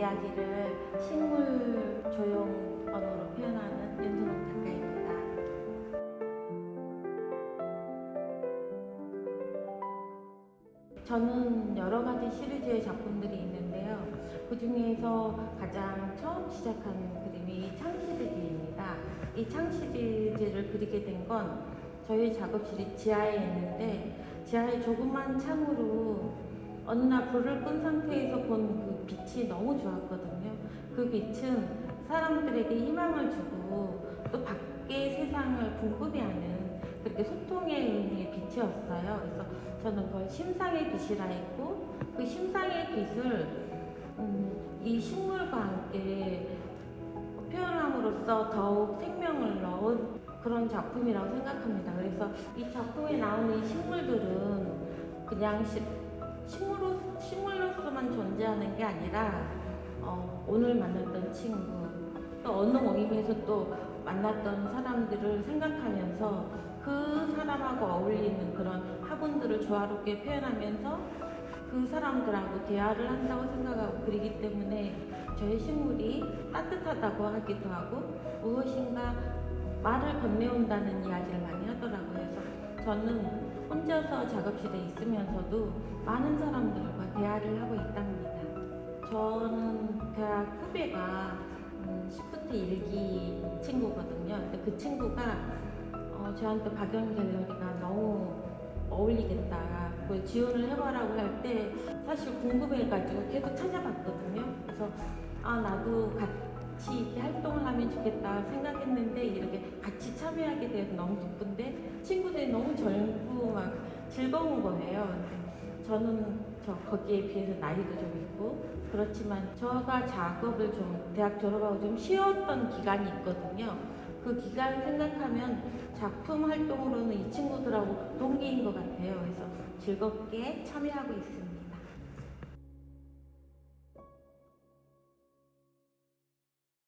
이야기를 식물 조형 언어로 표현하는 윤두목 작가입니다. 저는 여러 가지 시리즈의 작품들이 있는데요. 그 중에서 가장 처음 시작한 그림이 창시리즈입니다. 이 창시리즈를 그리게 된 건 저희 작업실이 지하에 있는데 지하에 조그만 창으로 어느 날 불을 끈 상태에서 본 그 빛이 너무 좋았거든요. 그 빛은 사람들에게 희망을 주고 또 밖의 세상을 궁금해 하는 그렇게 소통의 의미의 빛이었어요. 그래서 저는 그걸 심상의 빛이라 했고 그 심상의 빛을 음, 이 식물과 함께 표현함으로써 더욱 생명을 넣은 그런 작품이라고 생각합니다. 그래서 이 작품에 나오는 이 식물들은 그냥 시, 식물로, 식물로서만 존재하는 게 아니라 어, 오늘 만났던 친구 또 어느 모임에서 또 만났던 사람들을 생각하면서 그 사람하고 어울리는 그런 화분들을 조화롭게 표현하면서 그 사람들하고 대화를 한다고 생각하고 그리기 때문에 저의 식물이 따뜻하다고 하기도 하고 무엇인가 말을 건네온다는 이야기를 많이 하더라고요. 그래서 저는 혼자서 작업실에 있으면서도 많은 사람들과 대화를 하고 있답니다. 저는 대학 후배가 음, 시프트 일기 친구거든요. 그 친구가 어, 저한테 박영 갤러리가 너무 어울리겠다. 그 지원을 해보라고 할 때 사실 궁금해가지고 계속 찾아봤거든요. 그래서 아 나도 같이 이렇게 활동을 하면 좋겠다 생각했는데 이렇게 같이 참여하게 돼서 너무 기쁜데 친구들이 너무 막 즐거운 거예요. 저는 저 거기에 비해서 나이도 좀 있고 그렇지만 저가 작업을 좀 대학 졸업하고 좀 쉬었던 기간이 있거든요. 그 기간 생각하면 작품 활동으로는 이 친구들하고 동기인 것 같아요. 그래서 즐겁게 참여하고 있습니다.